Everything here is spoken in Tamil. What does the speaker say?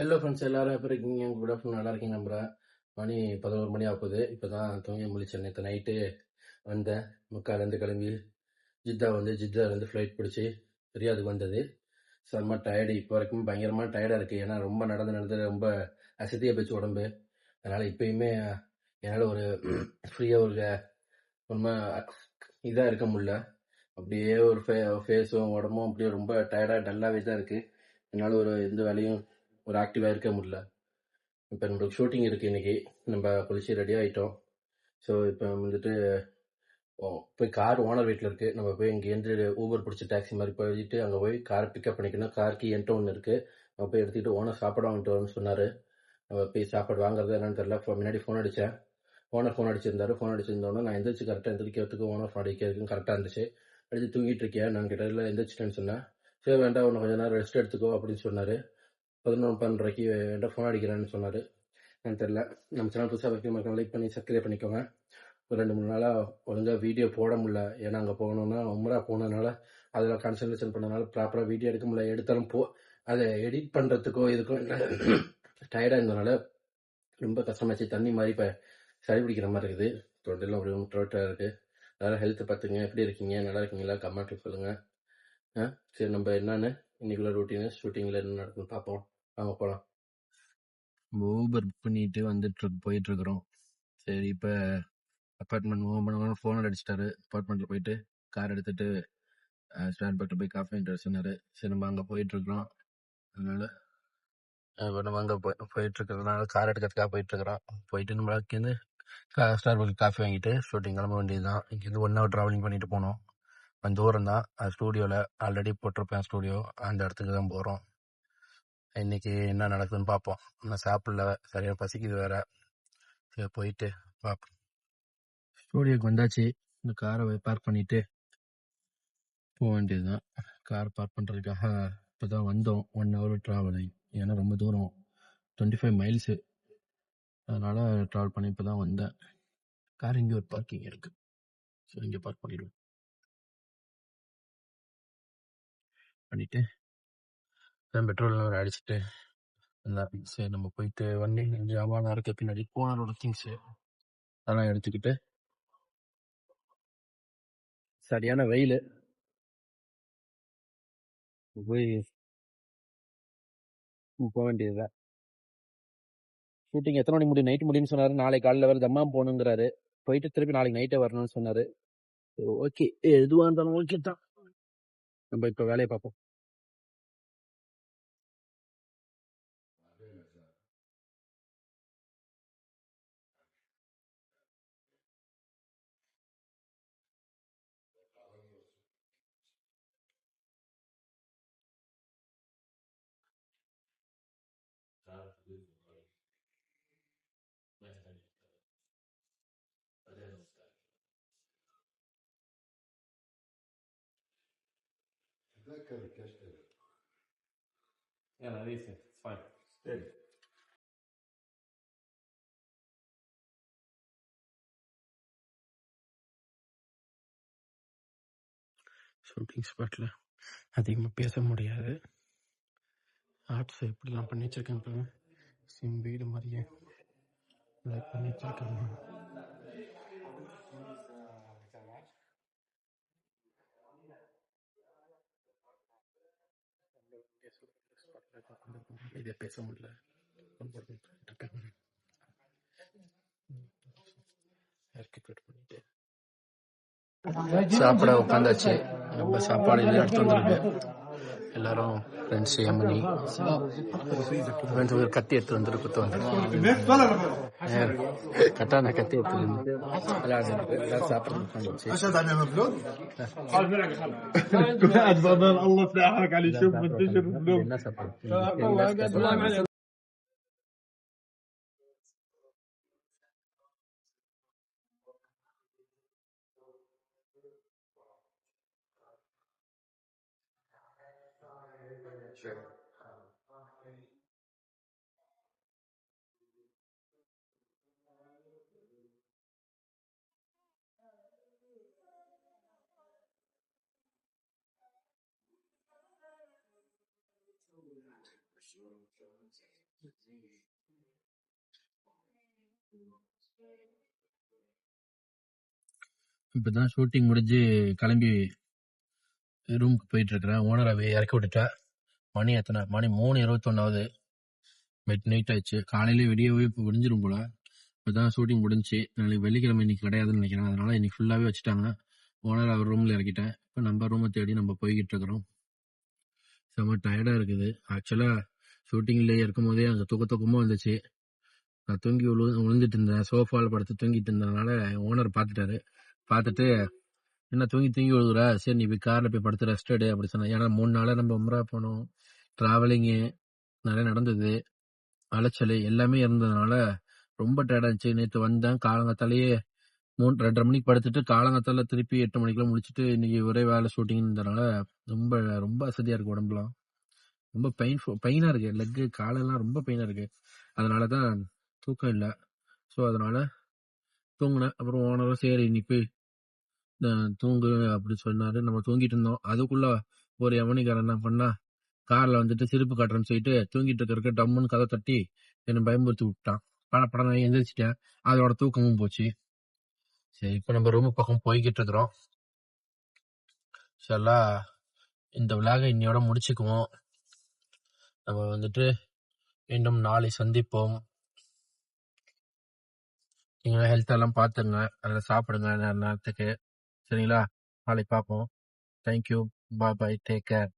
ஹலோ ஃப்ரெண்ட்ஸ் எல்லாரும் எப்படி இருக்கீங்க? குட் ஆஃப்டர்நூன் நல்லா இருக்கீங்க நம்புறேன் மணி பதினோரு மணி ஆகுது. இப்போ தான் தூங்கி முடிச்சேன் நேற்று நைட்டு வந்தேன். முக்காலேருந்து கிளம்பி ஜித்தா வந்து ஜித்தாலேருந்து ஃப்ளைட் பிடிச்சி ரியாதுக்கு வந்தது. செம்ம டயர்டு இப்போ வரைக்கும் பயங்கரமான டயர்டாக இருக்குது ஏன்னா ரொம்ப நடந்து நடந்து ரொம்ப அசதியாக போச்சு உடம்பு. அதனால் இப்போயுமே என்னால் ஒரு ஃப்ரீயாக ஒரு உண்மை இதாக இருக்க முடியல. அப்படியே ஒரு ஃபே ஃபேஸும் உடம்பும் அப்படியே ரொம்ப டயர்டாக டல்லாகவே தான் இருக்குது என்னால் ஒரு எந்த வேலையும் ஒரு ஆக்டிவாக இருக்க முடியல. இப்போ நம்மளுக்கு ஷூட்டிங் இருக்குது இன்றைக்கி நம்ம குளிச்சு ரெடி ஆகிட்டோம் ஸோ இப்போ வந்துட்டு போய் கார் ஓனர் வீட்டில் இருக்குது நம்ம போய் இங்கேருந்து ஊபர் பிடிச்சி டாக்ஸி மாதிரி போயிட்டு அங்கே போய் கார் பிக்கப் பண்ணிக்கணும். காருக்கு என்கிட்ட ஒன்று இருக்குது நம்ம போய் எடுத்துக்கிட்டு ஓனர் சாப்பாடு வாங்கிட்டு வரணும்னு சொன்னார். நம்ம போய் சாப்பாடு வாங்குறது என்னன்னு தெரில முன்னாடி ஃபோன் அடித்தேன் ஓனர் ஃபோன் அடிச்சிருந்தாரு. ஃபோன் அடிச்சிருந்தோன்னே நான் எந்திரிச்சு கரெக்டாக எந்திரிக்கிறதுக்கு ஓனர் ஃபோன் அடிக்கிறதுக்கும் கரெக்டாக இருந்துச்சு. அடிச்சு தூங்கிட்டு இருக்கேன் நான் கிட்ட எந்திரிச்சிட்டேன்னு சொன்னேன். சரி வேண்டாம். ஒன்று கொஞ்ச நேரம் ரெஸ்ட் எடுத்துக்கோ அப்படின்னு சொன்னார். பதினொன்று பன்னெண்டரைக்கு வேண்டாம் ஃபோன் அடிக்கிறேன்னு சொன்னார். எனக்கு தெரில நம்ம சேனல் புதுசாக வைக்க லைக் பண்ணி சப்ஸ்கிரைப் பண்ணிக்கோங்க. ஒரு ரெண்டு மூணு நாளாக ஒழுங்காக வீடியோ போட முடியல. ஏன்னா அங்கே போகணுன்னா உமராக போனதுனால அதில் கான்சன்ட்ரேஷன் பண்ணனால ப்ராப்பராக வீடியோ எடுக்க முடியல. எடுத்தாலும் போ அதை எடிட் பண்ணுறதுக்கோ இதுக்கோ டயர்டாக இருந்ததுனால ரொம்ப கஷ்டமாச்சு. தண்ணி மாதிரி இப்போ சளி பிடிக்கிற மாதிரி இருக்குது. தொண்டெல்லாம் அப்படி ட்ரோட்டாக இருக்குது அதனால் ஹெல்த்தை பார்த்துங்க. எப்படி இருக்கீங்க? நல்லா இருக்கீங்களா? கமெண்ட்டில் சொல்லுங்கள் ஆ? சரி நம்ம என்னென்னு இன்னைக்குள்ள ரூட்டீனு ஷூட்டிங்கில் என்ன நடக்குன்னு பார்ப்போம். ஆமா போலாம் ஊபர் புக் பண்ணிட்டு வந்துட்டு போயிட்டு இருக்கிறோம் சரி இப்போ அப்பார்ட்மெண்ட் மூவ் பண்ணவங்க ஃபோன் அடிச்சிட்டாரு. அப்பார்ட்மெண்ட்டில் போயிட்டு கார் எடுத்துட்டு ஸ்டாண்ட் பக்கத்தில் போய் காஃபி இன்ட்ரெஸ்ட் சொன்னார். சரி நம்ம அங்கே போயிட்டு இருக்கிறோம் அதனால இப்போ நம்ம அங்கே போய் போயிட்டு இருக்கிறதுனால கார் எடுக்கிறதுக்காக போயிட்டு இருக்கிறோம் போயிட்டு நம்ம இங்கேருந்து ஸ்டார் பக்கத்தில் காஃபி வாங்கிட்டு ஷூட்டிங் கிளம்ப வேண்டியது தான் இங்கேருந்து ஒன் ஹவர் ட்ராவலிங் பண்ணிட்டு போனோம். கொஞ்சம் தூரம் தான் ஸ்டூடியோவில் ஆல்ரெடி போட்டிருப்பேன் ஸ்டூடியோ அந்த இடத்துக்கு தான் போகிறோம் இன்னைக்கு என்ன நடக்குதுன்னு பார்ப்போம் இன்னும் சாப்பிடல சரியாக பசிக்குது வேற. சரி போயிட்டு பார்ப்போம் ஸ்டூடியோக்கு வந்தாச்சு. இந்த காரை பார்க் பண்ணிட்டு போக வேண்டியதுதான். கார் பார்க் பண்ணுறதுக்காக இப்போ தான் வந்தோம். ஒன் ஹவர் ட்ராவலிங் ஏன்னா ரொம்ப தூரம். டுவெண்ட்டி ஃபைவ் மைல்ஸு அதனால் ட்ராவல் பண்ணி இப்போ தான் வந்தேன். கார் இங்கே ஒரு பார்க்கிங் இருக்குது சரி இங்கே பார்க் பண்ணிடுவோம். பண்ணிவிட்டு பெட்ரோல் வேறு அடிச்சுட்டு வந்தேன் சரி நம்ம போயிட்டு வண்டி ஜாமான் இருக்க. பின்னாடி போனரோட திங்ஸு அதெல்லாம் எடுத்துக்கிட்டு சரியான வெயில். போய் போக வேண்டியதுதான். ஷூட்டிங் எத்தனை மணி முடியும்? நைட் முடியும்னு சொன்னாரு. நாளைக்கு காலையில் வேறு தம்மாம் போகணுங்கிறாரு. போயிட்டு திருப்பி நாளைக்கு நைட்டே வரணும்னு சொன்னாரு. ஓகே எதுவாக இருந்தாலும் ஓகே தான். நம்ம இப்போ வேலையை பார்ப்போம். Black carrot, yes, David. Yeah, no, these. It's fine. David. Shooting ஸ்பாட்டில் அதிகமாக பேச முடியாது ஆர்ட்ஸ் எப்படிலாம் பண்ணி வச்சுருக்கேன் சிம் வீடு மாதிரியே பண்ணி வச்சுருக்காங்க இதை பேச முடியல. பண்ணிட்டு சாப்பிட உட்காந்தாச்சு. நம்ம சாப்பாடு எடுத்து வந்திருக்கு எல்லாரும் ஃப்ரெண்ட்ஸ் எமனி ஃப்ரெண்ட்ஸ் ஒரு கத்தி எடுத்து வந்துட்டு குத்து வந்தாங்க கட்டான கத்தி எடுத்து வந்து விளையாடுறது சாப்பிட்றது உட்காந்து வச்சு என்ன சாப்பிட்றது sure. இப்போ தான் ஷூட்டிங் முடிஞ்சு கிளம்பி ரூமுக்கு போயிட்டுருக்கிறேன் ஓனர் அவையை இறக்கி விட்டுட்டா மணி எத்தனை? மணி மூணு இருபத்தொன்னாவது. மிட் நைட் ஆயிடுச்சு. காலையிலே விடியவே இப்போ விடிஞ்சிரும் போல. இப்பதான் ஷூட்டிங் முடிஞ்சுச்சு நாளைக்கு வெள்ளிக்கிழமை இன்னைக்கு கிடையாதுன்னு நினைக்கிறேன். அதனால இன்னைக்கு ஃபுல்லாவே வச்சுட்டாங்க. ஓனர் அவர் ரூம்ல இறக்கிட்டேன். இப்போ நம்ம ரூமை தேடி நம்ம போய்கிட்டு இருக்கிறோம். செம்ம டயர்டா இருக்குது. ஆக்சுவலா ஷூட்டிங்லேயே இருக்கும் போதே அந்த தூக்க தூக்கமாக வந்துச்சு. நான் தூங்கி விழு விழுந்துட்டு இருந்தேன். சோஃபாவில் படுத்து தூங்கிட்டு இருந்ததுனால ஓனர் பார்த்துட்டாரு. பார்த்துட்டு என்ன தூங்கி தூங்கி விழுகுற சரி நீ போய் காரில் போய் படுத்து ரெஸ்ட் எடு அப்படி சொன்னேன் ஏன்னா மூணு நாளாக நம்ம உம்ரா போனோம். ட்ராவலிங்கு நிறைய நடந்தது. அலைச்சல் எல்லாமே இருந்ததுனால ரொம்ப டயர்டாக இருந்துச்சு. நேற்று வந்தேன். காலங்கத்தாலேயே மூணு ரெண்டரை மணிக்கு படுத்துட்டு காலங்கத்தால திருப்பி எட்டு மணிக்கெல்லாம் முடிச்சுட்டு இன்னைக்கு ஒரே வேலை ஷூட்டிங்கிறதுனால ரொம்ப ரொம்ப அசதியாக இருக்குது உடம்புலாம். ரொம்ப பெயின் பெயினாக இருக்குது லெக்கு காலெல்லாம் ரொம்ப பெயினாக இருக்குது அதனால தான் தூக்கம் இல்லை. ஸோ அதனால் தூங்கினேன். அப்புறம் ஓனரும் சரி நீ போய் தூங்கு அப்படி சொன்னாரு. நம்ம தூங்கிட்டு இருந்தோம். அதுக்குள்ள ஒரு எவனிக்காரன் என்ன பண்ணா கார்ல வந்துட்டு சிரிப்பு காட்டுறேன்னு சொல்லிட்டு தூங்கிட்டு இருக்கிற டம்முன்னு கதை தட்டி என்னை பயமுறுத்தி விட்டான். பட படம் நான் எந்திரிச்சிட்டேன். அதோட தூக்கமும் போச்சு. சரி இப்போ நம்ம ரூம் பக்கம் போய்கிட்டு இருக்கிறோம். சரிலா இந்த விழாக இன்னையோட முடிச்சுக்குவோம். நம்ம வந்துட்டு மீண்டும் நாளை சந்திப்போம். நீங்க ஹெல்த் எல்லாம் பார்த்துங்க. அதில் சாப்பிடுங்க. நேரத்துக்கு. சரிங்களா? நாளைக்கு பார்ப்போம். Thank you bye bye take care